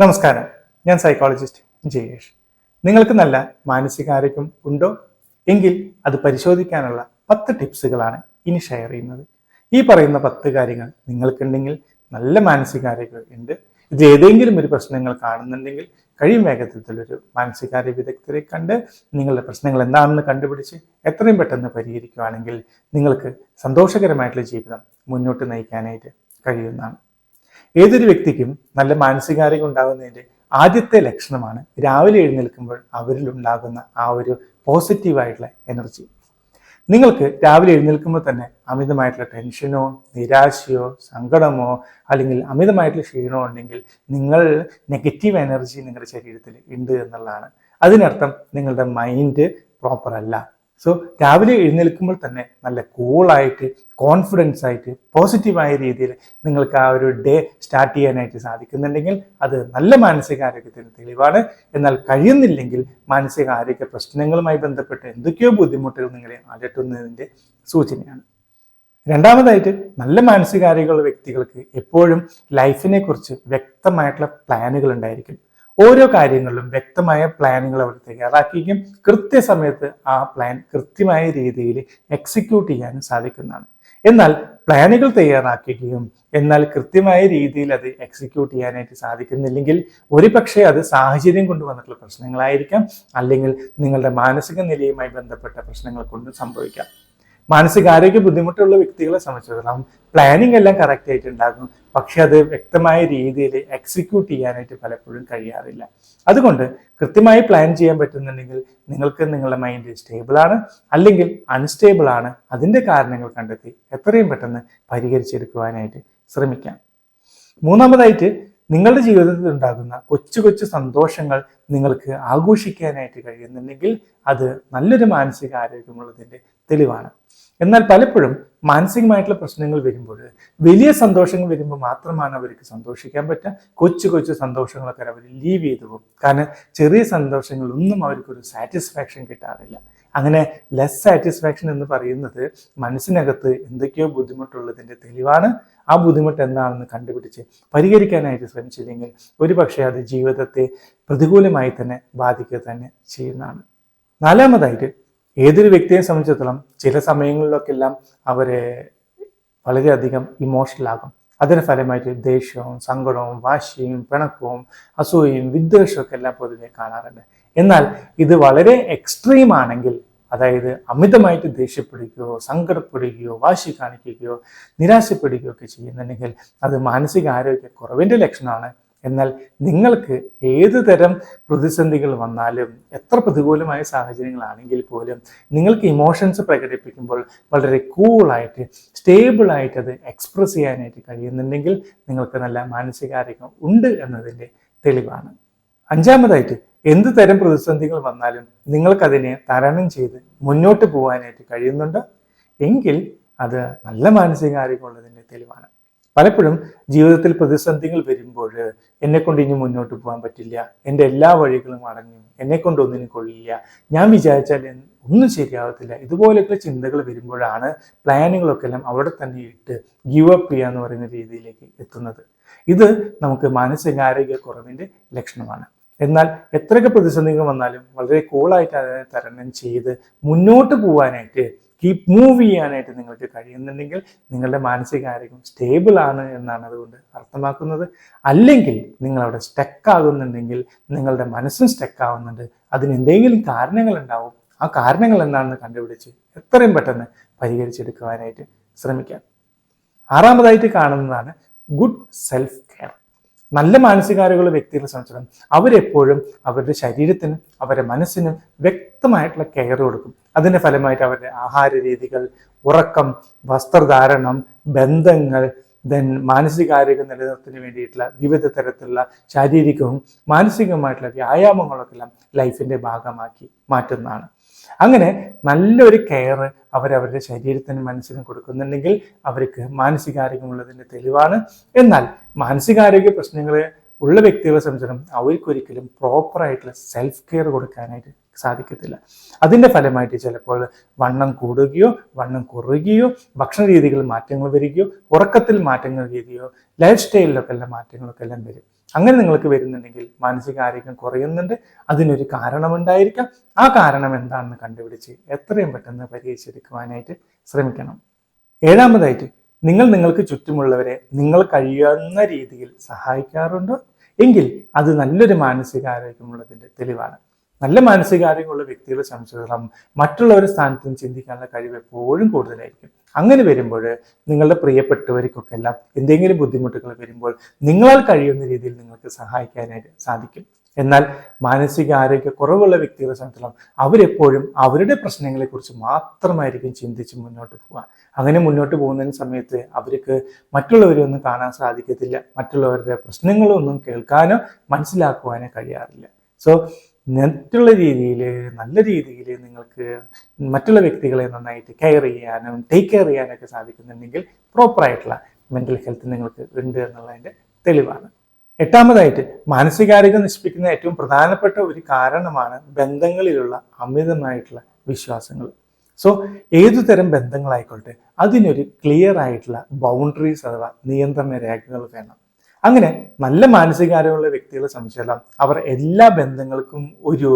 നമസ്കാരം. ഞാൻ സൈക്കോളജിസ്റ്റ് ജയേഷ്. നിങ്ങൾക്ക് നല്ല മാനസികാരോഗ്യം ഉണ്ടോ? എങ്കിൽ അത് പരിശോധിക്കാനുള്ള പത്ത് ടിപ്സുകളാണ് ഇനി ഷെയർ ചെയ്യുന്നത്. ഈ പറയുന്ന പത്ത് കാര്യങ്ങൾ നിങ്ങൾക്കുണ്ടെങ്കിൽ നല്ല മാനസികാരോഗ്യം ഉണ്ട്. ഇത് ഏതെങ്കിലും ഒരു പ്രശ്നങ്ങൾ കാണുന്നുണ്ടെങ്കിൽ കഴിയും വേഗത്തിൽ ഒരു മാനസികാരോഗ്യ വിദഗ്ധരെ കണ്ട് നിങ്ങളുടെ പ്രശ്നങ്ങൾ എന്താണെന്ന് കണ്ടുപിടിച്ച് എത്രയും പെട്ടെന്ന് പരിഹരിക്കുകയാണെങ്കിൽ നിങ്ങൾക്ക് സന്തോഷകരമായിട്ടുള്ള ജീവിതം മുന്നോട്ട് നയിക്കാനായിട്ട് കഴിയുന്നതാണ്. ഏതൊരു വ്യക്തിക്കും നല്ല മാനസികാരോഗ്യം ഉണ്ടാകുന്നതിന്റെ ആദ്യത്തെ ലക്ഷണമാണ് രാവിലെ എഴുന്നേൽക്കുമ്പോൾ അവരിൽ ഉണ്ടാകുന്ന ആ ഒരു പോസിറ്റീവായിട്ടുള്ള എനർജി നിങ്ങൾക്ക് രാവിലെ എഴുന്നേൽക്കുമ്പോൾ തന്നെ അമിതമായിട്ടുള്ള ടെൻഷനോ നിരാശയോ സങ്കടമോ അല്ലെങ്കിൽ അമിതമായിട്ടുള്ള ക്ഷീണമോ ഉണ്ടെങ്കിൽ നിങ്ങൾ നെഗറ്റീവ് എനർജി നിങ്ങളുടെ ശരീരത്തിൽ ഉണ്ട് എന്നുള്ളതാണ്. അതിനർത്ഥം നിങ്ങളുടെ മൈൻഡ് പ്രോപ്പർ അല്ല. സോ രാവിലെ എഴുന്നേൽക്കുമ്പോൾ തന്നെ നല്ല കൂളായിട്ട് കോൺഫിഡൻസ് ആയിട്ട് പോസിറ്റീവായ രീതിയിൽ നിങ്ങൾക്ക് ആ ഒരു ഡേ സ്റ്റാർട്ട് ചെയ്യാനായിട്ട് സാധിക്കുന്നുണ്ടെങ്കിൽ അത് നല്ല മാനസികാരോഗ്യത്തിന് തെളിവാണ്. എന്നാൽ കഴിയുന്നില്ലെങ്കിൽ മാനസികാരോഗ്യ പ്രശ്നങ്ങളുമായി ബന്ധപ്പെട്ട് എന്തൊക്കെയോ ബുദ്ധിമുട്ടുകൾ നിങ്ങളെ അലട്ടുന്നതിന്റെ സൂചനയാണ്. രണ്ടാമതായിട്ട് നല്ല മാനസികാരോഗ്യമുള്ള വ്യക്തികൾക്ക് എപ്പോഴും ലൈഫിനെ കുറിച്ച് വ്യക്തമായിട്ടുള്ള പ്ലാനുകൾ ഉണ്ടായിരിക്കും. ഓരോ കാര്യങ്ങളിലും വ്യക്തമായ പ്ലാനുകൾ അവർ തയ്യാറാക്കുകയും കൃത്യസമയത്ത് ആ പ്ലാൻ കൃത്യമായ രീതിയിൽ എക്സിക്യൂട്ട് ചെയ്യാനും സാധിക്കുന്നതാണ്. എന്നാൽ പ്ലാനുകൾ തയ്യാറാക്കുകയും എന്നാൽ കൃത്യമായ രീതിയിൽ അത് എക്സിക്യൂട്ട് ചെയ്യാനായിട്ട് സാധിക്കുന്നില്ലെങ്കിൽ ഒരുപക്ഷെ അത് സാഹചര്യം കൊണ്ട് വന്നിട്ടുള്ള പ്രശ്നങ്ങളായിരിക്കാം. അല്ലെങ്കിൽ നിങ്ങളുടെ മാനസിക നിലയുമായി ബന്ധപ്പെട്ട പ്രശ്നങ്ങൾ കൊണ്ട് സംഭവിക്കാം. മാനസികാരോഗ്യ ബുദ്ധിമുട്ടുള്ള വ്യക്തികളെ സംബന്ധിച്ചിടത്തോളം പ്ലാനിങ് എല്ലാം കറക്റ്റ് ആയിട്ടുണ്ടാകും പക്ഷെ അത് വ്യക്തമായ രീതിയിൽ എക്സിക്യൂട്ട് ചെയ്യാനായിട്ട് പലപ്പോഴും കഴിയാറില്ല. അതുകൊണ്ട് കൃത്യമായി പ്ലാൻ ചെയ്യാൻ പറ്റുന്നുണ്ടെങ്കിൽ നിങ്ങൾക്ക് നിങ്ങളുടെ മൈൻഡ് സ്റ്റേബിൾ ആണ്. അല്ലെങ്കിൽ അൺസ്റ്റേബിൾ ആണ്. അതിന്റെ കാരണങ്ങൾ കണ്ടെത്തി എത്രയും പെട്ടെന്ന് പരിഹരിച്ചെടുക്കുവാനായിട്ട് ശ്രമിക്കാം. മൂന്നാമതായിട്ട് നിങ്ങളുടെ ജീവിതത്തിൽ ഉണ്ടാകുന്ന കൊച്ചു കൊച്ചു സന്തോഷങ്ങൾ നിങ്ങൾക്ക് ആഘോഷിക്കാനായിട്ട് കഴിയുന്നുണ്ടെങ്കിൽ അത് നല്ലൊരു മാനസിക ആരോഗ്യമുള്ളതിന്റെ തെളിവാണ്. എന്നാൽ പലപ്പോഴും മാനസികമായിട്ടുള്ള പ്രശ്നങ്ങൾ വരുമ്പോൾ വലിയ സന്തോഷങ്ങൾ വരുമ്പോൾ മാത്രമാണ് അവർക്ക് സന്തോഷിക്കാൻ പറ്റുക. കൊച്ചു കൊച്ചു സന്തോഷങ്ങളൊക്കെ അവർ ലീവ് ചെയ്തു പോകും. കാരണം ചെറിയ സന്തോഷങ്ങളൊന്നും അവർക്കൊരു സാറ്റിസ്ഫാക്ഷൻ കിട്ടാറില്ല. അങ്ങനെ ലെസ് സാറ്റിസ്ഫാക്ഷൻ എന്ന് പറയുന്നത് മനസ്സിനകത്ത് എന്തൊക്കെയോ ബുദ്ധിമുട്ടുള്ളതിന്റെ തെളിവാണ്. ആ ബുദ്ധിമുട്ട് എന്താണെന്ന് കണ്ടുപിടിച്ച് പരിഹരിക്കാനായിട്ട് ശ്രമിച്ചില്ലെങ്കിൽ ഒരുപക്ഷെ അത് ജീവിതത്തെ പ്രതികൂലമായി തന്നെ ബാധിക്കുക തന്നെ ചെയ്യുന്നതാണ്. നാലാമതായിട്ട് ഏതൊരു വ്യക്തിയെ സംബന്ധിച്ചിടത്തോളം ചില സമയങ്ങളിലൊക്കെ എല്ലാം അവരെ വളരെയധികം ഇമോഷണൽ ആകും. അതിന് ഫലമായിട്ട് ദേഷ്യവും സങ്കടവും വാശിയും പിണക്കവും അസൂയയും വിദ്വേഷവും ഒക്കെ എല്ലാം പൊതുവെ കാണാറുണ്ട്. എന്നാൽ ഇത് വളരെ എക്സ്ട്രീം ആണെങ്കിൽ അതായത് അമിതമായിട്ട് ദേഷ്യപ്പെടുകയോ സങ്കടപ്പെടുകയോ വാശി കാണിക്കുകയോ നിരാശപ്പെടുകയോ ഒക്കെ ചെയ്യുന്നുണ്ടെങ്കിൽ അത് മാനസിക ആരോഗ്യ കുറവിന്റെ ലക്ഷണമാണ്. എന്നാൽ നിങ്ങൾക്ക് ഏത് തരം പ്രതിസന്ധികൾ വന്നാലും എത്ര പ്രതികൂലമായ സാഹചര്യങ്ങളാണെങ്കിൽ പോലും നിങ്ങൾക്ക് ഇമോഷൻസ് പ്രകടിപ്പിക്കുമ്പോൾ വളരെ കൂളായിട്ട് സ്റ്റേബിളായിട്ട് അത് എക്സ്പ്രസ് ചെയ്യാനായിട്ട് കഴിയുന്നുണ്ടെങ്കിൽ നിങ്ങൾക്ക് നല്ല മാനസികാരോഗ്യം ഉണ്ട് എന്നതിന്റെ തെളിവാണ്. അഞ്ചാമതായിട്ട് എന്ത് തരം പ്രതിസന്ധികൾ വന്നാലും നിങ്ങൾക്കതിനെ തരണം ചെയ്ത് മുന്നോട്ട് പോകാനായിട്ട് കഴിയുന്നുണ്ട്. എങ്കിൽ അത് നല്ല മാനസികാരോഗ്യമുള്ളതിന്റെ തെളിവാണ്. പലപ്പോഴും ജീവിതത്തിൽ പ്രതിസന്ധികൾ വരുമ്പോൾ എന്നെ കൊണ്ട് ഇനി മുന്നോട്ട് പോകാൻ പറ്റില്ല. എന്റെ എല്ലാ വഴികളും അടഞ്ഞു. എന്നെ കൊണ്ട് ഒന്നിനും കൊള്ളില്ല. ഞാൻ വിചാരിച്ചാൽ ഒന്നും ശരിയാവത്തില്ല. ഇതുപോലെയൊക്കെ ചിന്തകൾ വരുമ്പോഴാണ് പ്ലാനുകളൊക്കെ എല്ലാം അവിടെ തന്നെ ഇട്ട് ഗീവ് അപ്പ് ചെയ്യുക എന്ന് പറയുന്ന രീതിയിലേക്ക് എത്തുന്നത്. ഇത് നമുക്ക് മാനസികാരോഗ്യ കുറവിന്റെ ലക്ഷണമാണ്. എന്നാൽ എത്രയൊക്കെ പ്രതിസന്ധികൾ വന്നാലും വളരെ കൂളായിട്ട് അതിനെ തരണം ചെയ്ത് മുന്നോട്ട് പോകാനായിട്ട് കീപ് മൂവ് ചെയ്യാനായിട്ട് നിങ്ങൾക്ക് കഴിയുന്നുണ്ടെങ്കിൽ നിങ്ങളുടെ മാനസികാരോഗ്യം സ്റ്റേബിൾ ആണ് എന്നാണ് അതുകൊണ്ട് അർത്ഥമാക്കുന്നത്. അല്ലെങ്കിൽ നിങ്ങൾ അവിടെ സ്റ്റക്ക് ആകുന്നുണ്ടെങ്കിൽ നിങ്ങളുടെ മനസ്സും സ്റ്റക്ക് ആവുന്നുണ്ട്. അതിന് എന്തെങ്കിലും കാരണങ്ങൾ ഉണ്ടാവും. ആ കാരണങ്ങൾ എന്താണെന്ന് കണ്ടുപിടിച്ച് എത്രയും പെട്ടെന്ന് പരിഹരിച്ചെടുക്കുവാനായിട്ട് ശ്രമിക്കാം. ആറാമതായിട്ട് കാണുന്നതാണ് ഗുഡ് സെൽഫ് കെയർ നല്ല മാനസികാരോഗ്യമുള്ള വ്യക്തികളെ സംബന്ധിച്ചിടത്തോളം അവരെപ്പോഴും അവരുടെ ശരീരത്തിനും അവരുടെ മനസ്സിനും വ്യക്തമായിട്ടുള്ള കെയർ കൊടുക്കും. അതിന്റെ ഫലമായിട്ട് അവരുടെ ആഹാര രീതികൾ ഉറക്കം വസ്ത്രധാരണം ബന്ധങ്ങൾ ദെൻ മാനസികാരോഗ്യം നിലനിർത്തുന്നതിന് വേണ്ടിയിട്ടുള്ള വിവിധ തരത്തിലുള്ള ശാരീരികവും മാനസികവുമായിട്ടുള്ള വ്യായാമങ്ങളൊക്കെ എല്ലാം ലൈഫിന്റെ ഭാഗമാക്കി മാറ്റുന്നതാണ്. അങ്ങനെ നല്ലൊരു കെയർ അവർ അവരുടെ ശരീരത്തിനും മനസ്സിനും കൊടുക്കുന്നുണ്ടെങ്കിൽ അവർക്ക് മാനസികാരോഗ്യമുള്ളതിന്റെ തെളിവാണ്. എന്നാൽ മാനസികാരോഗ്യ പ്രശ്നങ്ങൾ ഉള്ള വ്യക്തികളെ സംബന്ധിച്ചിടത്തോളം അവർക്കൊരിക്കലും പ്രോപ്പറായിട്ടുള്ള സെൽഫ് കെയർ കൊടുക്കാനായിട്ട് സാധിക്കത്തില്ല. അതിന്റെ ഫലമായിട്ട് ചിലപ്പോൾ വണ്ണം കൂടുകയോ വണ്ണം കുറയുകയോ ഭക്ഷണ രീതികളിൽ മാറ്റങ്ങൾ വരികയോ ഉറക്കത്തിൽ മാറ്റങ്ങൾ വരികയോ ലൈഫ് സ്റ്റൈലിലൊക്കെ എല്ലാം മാറ്റങ്ങളൊക്കെ എല്ലാം വരും. അങ്ങനെ നിങ്ങൾക്ക് വരുന്നുണ്ടെങ്കിൽ മാനസികാരോഗ്യം കുറയുന്നുണ്ട്. അതിനൊരു കാരണമുണ്ടായിരിക്കാം. ആ കാരണം എന്താണെന്ന് കണ്ടുപിടിച്ച് എത്രയും പെട്ടെന്ന് പരിഹരിച്ചെടുക്കുവാനായിട്ട് ശ്രമിക്കണം. ഏഴാമതായിട്ട് നിങ്ങൾ നിങ്ങൾക്ക് ചുറ്റുമുള്ളവരെ നിങ്ങൾ കഴിയുന്ന രീതിയിൽ സഹായിക്കാറുണ്ടോ? എങ്കിൽ അത് നല്ലൊരു മാനസികാരോഗ്യമുള്ളതിന്റെ തെളിവാണ്. നല്ല മാനസികാരോഗ്യമുള്ള വ്യക്തികളെ സംബന്ധിച്ചിടത്തോളം മറ്റുള്ളവരുടെ സ്ഥാനത്തും ചിന്തിക്കാനുള്ള കഴിവ് എപ്പോഴും കൂടുതലായിരിക്കും. അങ്ങനെ വരുമ്പോൾ നിങ്ങളുടെ പ്രിയപ്പെട്ടവർക്കൊക്കെ എല്ലാം എന്തെങ്കിലും ബുദ്ധിമുട്ടുകൾ വരുമ്പോൾ നിങ്ങളാൽ കഴിയുന്ന രീതിയിൽ നിങ്ങൾക്ക് സഹായിക്കാനായിട്ട് സാധിക്കും. എന്നാൽ മാനസികാരോഗ്യ കുറവുള്ള വ്യക്തികളെ സംബന്ധിച്ചിടത്തോളം അവരെപ്പോഴും അവരുടെ പ്രശ്നങ്ങളെക്കുറിച്ച് മാത്രമായിരിക്കും ചിന്തിച്ച് മുന്നോട്ട് പോവുക. അങ്ങനെ മുന്നോട്ട് പോകുന്ന സമയത്ത് അവർക്ക് മറ്റുള്ളവരെ ഒന്നും കാണാൻ സാധിക്കത്തില്ല. മറ്റുള്ളവരുടെ പ്രശ്നങ്ങളൊന്നും കേൾക്കാനോ മനസ്സിലാക്കുവാനോ കഴിയാറില്ല. സോ മറ്റുള്ള രീതിയിൽ നല്ല രീതിയിൽ നിങ്ങൾക്ക് മറ്റുള്ള വ്യക്തികളെ നന്നായിട്ട് കെയർ ചെയ്യാനും ടേക്ക് കെയർ ചെയ്യാനൊക്കെ സാധിക്കുന്നുണ്ടെങ്കിൽ പ്രോപ്പറായിട്ടുള്ള മെന്റൽ ഹെൽത്ത് നിങ്ങൾക്ക് ഉണ്ട് എന്നുള്ളതിന്റെ തെളിവാണ്. എട്ടാമതായിട്ട് മാനസികാരോഗ്യം നശിപ്പിക്കുന്ന ഏറ്റവും പ്രധാനപ്പെട്ട ഒരു കാരണമാണ് ബന്ധങ്ങളിലുള്ള അമിതമായിട്ടുള്ള വിശ്വാസങ്ങൾ. സോ ഏതു തരം ബന്ധങ്ങളായിക്കോട്ടെ അതിനൊരു ക്ലിയർ ആയിട്ടുള്ള ബൗണ്ടറീസ് അഥവാ നിയന്ത്രണ രേഖകൾ വേണം. അങ്ങനെ നല്ല മാനസികാരോഗ്യമുള്ള വ്യക്തികളെ സംബന്ധിച്ചാലും അവർ എല്ലാ ബന്ധങ്ങൾക്കും ഒരു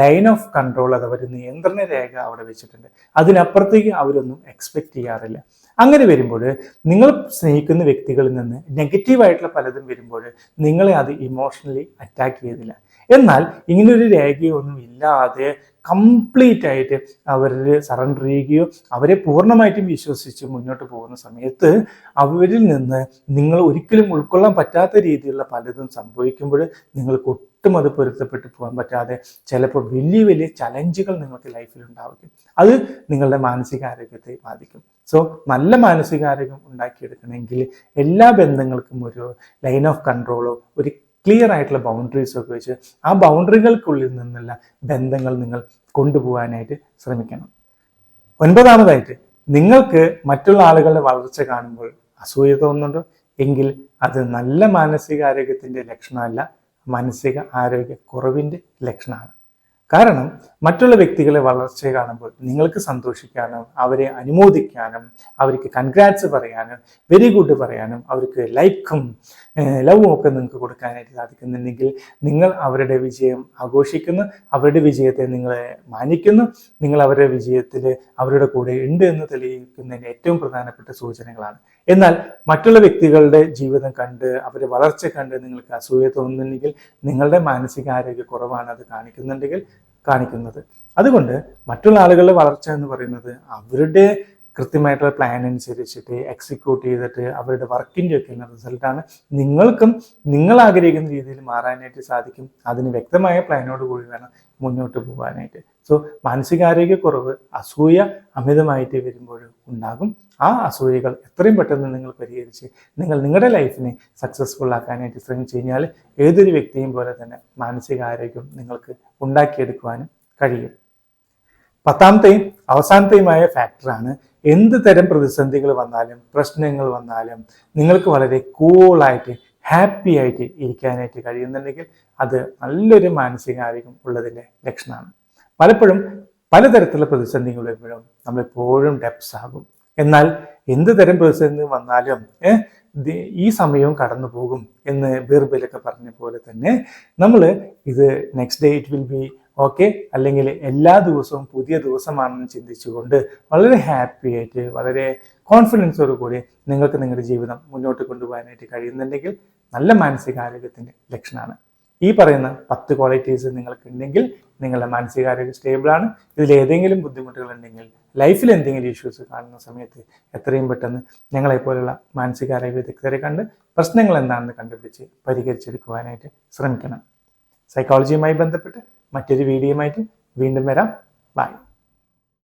ലൈൻ ഓഫ് കൺട്രോൾ അഥവാ ഒരു നിയന്ത്രണ രേഖ അവിടെ വെച്ചിട്ടുണ്ട്. അതിനപ്പുറത്തേക്ക് അവരൊന്നും എക്സ്പെക്ട് ചെയ്യാറില്ല. അങ്ങനെ വരുമ്പോൾ നിങ്ങൾ സ്നേഹിക്കുന്ന വ്യക്തികളിൽ നിന്ന് നെഗറ്റീവായിട്ടുള്ള പലതും വരുമ്പോൾ നിങ്ങളെ അത് ഇമോഷണലി അറ്റാക്ക് ചെയ്തില്ല എന്നാൽ ഇങ്ങനൊരു രേഖയൊന്നും ഇല്ലാതെ കംപ്ലീറ്റ് ആയിട്ട് അവരിൽ സറണ്ടർ ചെയ്യുകയോ അവരെ പൂർണമായിട്ടും വിശ്വസിച്ച് മുന്നോട്ട് പോകുന്ന സമയത്ത് അവരിൽ നിന്ന് നിങ്ങൾ ഒരിക്കലും ഉൾക്കൊള്ളാൻ പറ്റാത്ത രീതിയിലുള്ള പലതും സംഭവിക്കുമ്പോൾ നിങ്ങൾക്ക് ഒട്ടും അത് പൊരുത്തപ്പെട്ട് പോകാൻ പറ്റാതെ ചിലപ്പോൾ വലിയ വലിയ ചലഞ്ചുകൾ നിങ്ങൾക്ക് ലൈഫിൽ ഉണ്ടാവും അത് നിങ്ങളുടെ മാനസികാരോഗ്യത്തെ ബാധിക്കും. സോ നല്ല മാനസികാരോഗ്യം ഉണ്ടാക്കിയെടുക്കണമെങ്കിൽ എല്ലാ ബന്ധങ്ങൾക്കും ഒരു ലൈൻ ഓഫ് കൺട്രോളോ ഒരു ക്ലിയർ ആയിട്ടുള്ള ബൗണ്ടറീസ് ഒക്കെ വെച്ച് ആ ബൗണ്ടറികൾക്കുള്ളിൽ നിന്നുള്ള ബന്ധങ്ങൾ നിങ്ങൾ കൊണ്ടുപോകാനായിട്ട് ശ്രമിക്കണം. ഒൻപതാമതായിട്ട് നിങ്ങൾക്ക് മറ്റുള്ള ആളുകളുടെ വളർച്ച കാണുമ്പോൾ അസൂയ തോന്നുന്നുണ്ടോ? എങ്കിൽ അത് നല്ല മാനസികാരോഗ്യത്തിന്റെ ലക്ഷണമല്ല മാനസിക ആരോഗ്യ കുറവിന്റെ ലക്ഷണമാണ്. കാരണം മറ്റുള്ള വ്യക്തികളെ വളർച്ച കാണുമ്പോൾ നിങ്ങൾക്ക് സന്തോഷിക്കാനും അവരെ അനുമോദിക്കാനും അവർക്ക് കൺഗ്രാറ്റ്സ് പറയാനും വെരി ഗുഡ് പറയാനും അവർക്ക് ലൈക്കും ലവും ഒക്കെ നിങ്ങൾക്ക് കൊടുക്കാനായിട്ട് സാധിക്കുന്നുണ്ടെങ്കിൽ നിങ്ങൾ അവരുടെ വിജയം ആഘോഷിക്കുന്നു അവരുടെ വിജയത്തെ നിങ്ങൾ മാനിക്കുന്നു നിങ്ങൾ അവരുടെ വിജയത്തിൽ അവരുടെ കൂടെ ഉണ്ട് എന്ന് തെളിയിക്കുന്നതിന് ഏറ്റവും പ്രധാനപ്പെട്ട സൂചനകളാണ്. എന്നാൽ മറ്റുള്ള വ്യക്തികളുടെ ജീവിതം കണ്ട് അവരെ വളർച്ച കണ്ട് നിങ്ങൾക്ക് അസൂയ തോന്നുന്നുണ്ടെങ്കിൽ നിങ്ങളുടെ മാനസികാരോഗ്യ കുറവാണ് അത് കാണിക്കുന്നുണ്ടെങ്കിൽ കാണിക്കുന്നത്. അതുകൊണ്ട് മറ്റുള്ള ആളുകളുടെ വളർച്ച എന്ന് പറയുന്നത് അവരുടെ കൃത്യമായിട്ടുള്ള പ്ലാൻ അനുസരിച്ചിട്ട് എക്സിക്യൂട്ട് ചെയ്തിട്ട് അവരുടെ വർക്കിന്റെ ഒക്കെ റിസൾട്ടാണ് നിങ്ങൾക്കും നിങ്ങൾ ആഗ്രഹിക്കുന്ന രീതിയിൽ മാറാനായിട്ട് സാധിക്കും. അതിന് വ്യക്തമായ പ്ലാനോട് കൂടി വേണം മുന്നോട്ട് പോകാനായിട്ട്. സോ മാനസികാരോഗ്യക്കുറവ് അസൂയ അമിതമായിട്ട് വരുമ്പോൾ ഉണ്ടാകും. ആ അസൂയകൾ എത്രയും പെട്ടെന്ന് നിങ്ങൾ പരിഹരിച്ച് നിങ്ങൾ നിങ്ങളുടെ ലൈഫിനെ സക്സസ്ഫുൾ ആക്കാനായിട്ട് ശ്രമിച്ചു കഴിഞ്ഞാൽ ഏതൊരു വ്യക്തിയും പോലെ തന്നെ മാനസികാരോഗ്യം നിങ്ങൾക്ക് ഉണ്ടാക്കിയെടുക്കുവാനും കഴിയും. പത്താമത്തെയും അവസാനത്തെയുമായ ഫാക്ടറാണ് എന്ത് തരം പ്രതിസന്ധികൾ വന്നാലും പ്രശ്നങ്ങൾ വന്നാലും നിങ്ങൾക്ക് വളരെ കൂളായിട്ട് ഹാപ്പി ആയിട്ട് ഇരിക്കാനായിട്ട് കഴിയുന്നുണ്ടെങ്കിൽ അത് നല്ലൊരു മാനസികാരോഗ്യം ഉള്ളതിന്റെ ലക്ഷണമാണ്. പലപ്പോഴും പലതരത്തിലുള്ള പ്രതിസന്ധികൾ വരുമ്പോഴും നമ്മളെപ്പോഴും ഡെപ്സ് ആകും. എന്നാൽ എന്ത് തരം പ്രതിസന്ധി വന്നാലും ഈ സമയവും കടന്നു പോകും എന്ന് ബീർബലൊക്കെ പറഞ്ഞ പോലെ തന്നെ നമ്മൾ ഇത് next day it will be okay അല്ലെങ്കിൽ എല്ലാ ദിവസവും പുതിയ ദിവസമാണെന്ന് ചിന്തിച്ചുകൊണ്ട് വളരെ ഹാപ്പി ആയിട്ട് വളരെ കോൺഫിഡൻസോട് കൂടി നിങ്ങൾക്ക് നിങ്ങളുടെ ജീവിതം മുന്നോട്ട് കൊണ്ടുപോകാനായിട്ട് കഴിയുന്നുണ്ടെങ്കിൽ നല്ല മാനസികാരോഗ്യത്തിന്റെ ലക്ഷണമാണ് ഈ പറയുന്ന പത്ത് ക്വാളിറ്റീസ് നിങ്ങൾക്ക് ഉണ്ടെങ്കിൽ നിങ്ങളുടെ മാനസികാരോഗ്യം സ്റ്റേബിളാണ് ഇതിൽ ഏതെങ്കിലും ബുദ്ധിമുട്ടുകൾ ഉണ്ടെങ്കിൽ ലൈഫിൽ എന്തെങ്കിലും ഇഷ്യൂസ് കാണുന്ന സമയത്ത് എത്രയും പെട്ടെന്ന് ഞങ്ങളെപ്പോലുള്ള മാനസികാരോഗ്യ വിദഗ്ധരെ കണ്ട് പ്രശ്നങ്ങൾ എന്താണെന്ന് കണ്ടുപിടിച്ച് പരിഹരിച്ചെടുക്കുവാനായിട്ട് ശ്രമിക്കണം. സൈക്കോളജിയുമായി ബന്ധപ്പെട്ട് മറ്റൊരു വീഡിയോയുമായിട്ട് വീണ്ടും വരാം. ബൈ